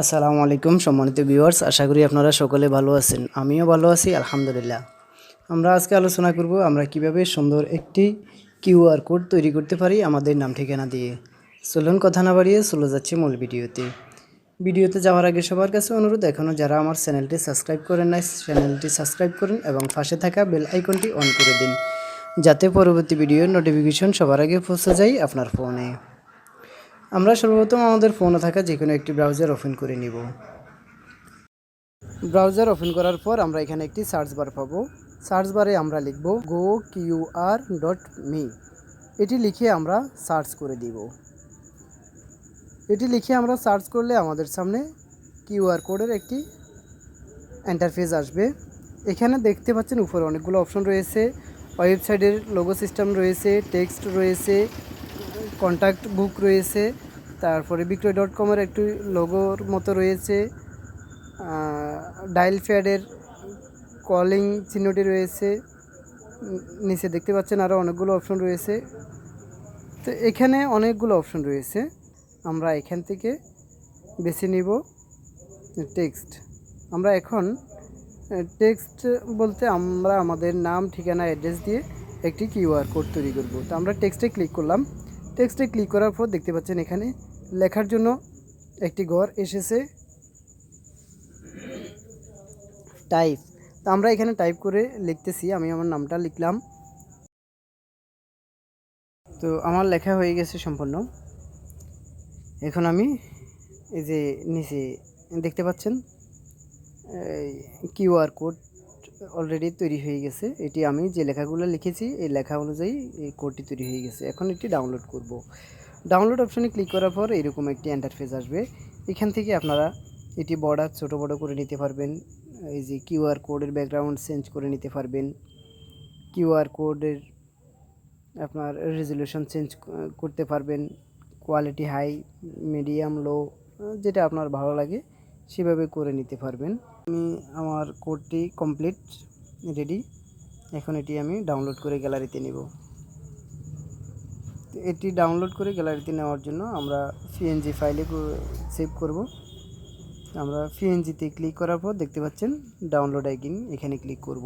আসসালামু আলাইকুম সম্মানিত ভিউয়ার্স আশা করি আপনারা সকলে ভালো আছেন। আমিও ভালো আছি, আলহামদুলিল্লাহ। আমরা আজকে আলোচনা করব আমরা কীভাবে সুন্দর একটি কিউআর কোড তৈরি করতে পারি আমাদের নাম ঠিকানা দিয়ে। চলুন কথা না বাড়িয়ে চলে যাচ্ছে মূল ভিডিওতে। ভিডিওতে যাওয়ার আগে সবার কাছে অনুরোধ এখনও যারা আমার চ্যানেলটি সাবস্ক্রাইব করেন নাই, চ্যানেলটি সাবস্ক্রাইব করুন এবং পাশে থাকা বেল আইকনটি অন করে দিন, যাতে পরবর্তী ভিডিওর নোটিফিকেশন সবার আগে পৌঁছে যায় আপনার ফোনে আমরা সর্বপ্রথম আমাদের ফোনে থাকা যে কোনো একটি ব্রাউজার ওপেন করে নিব। ব্রাউজার ওপেন করার পর আমরা এখানে একটি সার্চ বার পাবো। সার্চ বারে আমরা লিখব গো কিউআর ডট মি এটি লিখে আমরা সার্চ করে দিব। এটি লিখে আমরা সার্চ করলে আমাদের সামনে কিউআর কোডের একটি এন্টারফেস আসবে। এখানে দেখতে পাচ্ছেন উপরে অনেকগুলো অপশন রয়েছে। ওয়েবসাইটের লোগো সিস্টেম রয়েছে টেক্সট রয়েছে কন্ট্যাক্ট বুক রয়েছে। তারপরে বিক্রয় ডট কমের একটি লোগোর মতো রয়েছে। ডায়াল প্যাডের কলিং চিহ্নটি রয়েছে। নিচে দেখতে পাচ্ছেন আরও অনেকগুলো অপশন রয়েছে। তো এখানে অনেকগুলো অপশন রয়েছে। আমরা এখান থেকে বেছে নিব টেক্সট আমরা এখন টেক্সট বলতে আমরা আমাদের নাম, ঠিকানা অ্যাড্রেস দিয়ে একটি কিউআর কোড তৈরি করব। তো আমরা টেক্সটে ক্লিক করলাম। টেক্সটে ক্লিক করার পর দেখতে পাচ্ছেন এখানে লেখার জন্য একটি ঘর এসেছে। টাইপ। তো আমরা এখানে টাইপ করে লিখতেছি, আমি আমার নামটা লিখলাম। তো আমার লেখা হয়ে গেছে সম্পূর্ণ। এখন আমি এই যে নিচে দেখতে পাচ্ছেন কিউআর কোড। অলরেডি তৈরি হয়ে গেছে। এটি আমি যে লেখাগুলো লিখেছি, এই লেখা অনুযায়ী এই কোডটি তৈরি হয়ে গেছে। এখন এটি ডাউনলোড করব। ডাউনলোড অপশানে ক্লিক করার পর এরকম একটি ইন্টারফেস আসবে। এখান থেকে আপনারা এটি বর্ডার ছোট বড় করে নিতে পারবেন। এই যে কিউআর কোডের ব্যাকগ্রাউন্ড চেঞ্জ করে নিতে পারবেন। কিউআর কোডের আপনার রেজলিউশন চেঞ্জ করতে পারবেন। কোয়ালিটি হাই মিডিয়াম লো যেটা আপনার ভালো লাগে। সেভাবে করে নিতে পারবেন। আমি আমার কোডটি কমপ্লিট, রেডি। এখন এটি আমি ডাউনলোড করে গ্যালারিতে নেব। এটি ডাউনলোড করে গ্যালারিতে নেওয়ার জন্য আমরা পিএনজি ফাইলে সেভ করব। আমরা পিএনজিতে ক্লিক করার পর দেখতে পাচ্ছেন ডাউনলোড আইকিন এখানে ক্লিক করব।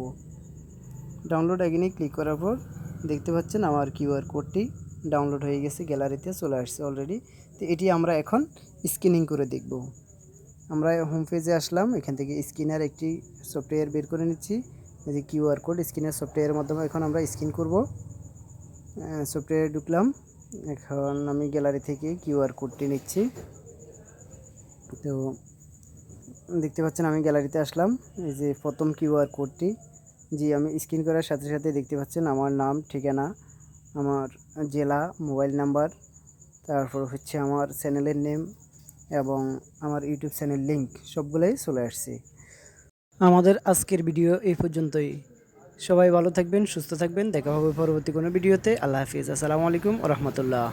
ডাউনলোড আইকিনে ক্লিক করার পর দেখতে পাচ্ছেন আমার কিউআর কোডটি ডাউনলোড হয়ে গেছে, গ্যালারিতে চলে আসছে অলরেডি তো এটি আমরা এখন স্ক্যানিং করে দেখব। আমরা হোম পেজে আসলাম, এখান থেকে স্ক্যানার একটি সফটওয়্যার বের করে নিচ্ছি। এই যে কিউআর কোড স্ক্যানার সফটওয়্যারের মাধ্যমে এখন আমরা স্ক্যান করব। সফটওয়্যারে ঢুকলাম। এখন আমি গ্যালারি থেকে কিউআর কোডটি নিচ্ছি। তো দেখতে পাচ্ছেন আমি গ্যালারিতে আসলাম। এই যে প্রথম কিউআর কোডটি জি, আমি স্ক্যান করার সাথে সাথে দেখতে পাচ্ছেন আমার নাম, ঠিকানা, আমার জেলা মোবাইল নাম্বার তারপর হচ্ছে আমার চ্যানেলের নেম এবং আমার ইউটিউব চ্যানেল লিঙ্ক সবগুলোই চলে আসছে। আমাদের আজকের ভিডিও এই পর্যন্তই। সবাই ভালো থাকবেন, সুস্থ থাকবেন। দেখা হবে পরবর্তী কোনো ভিডিওতে। আল্লাহ হাফিজ। আসসালামু আলাইকুম রহমতুল্লাহ।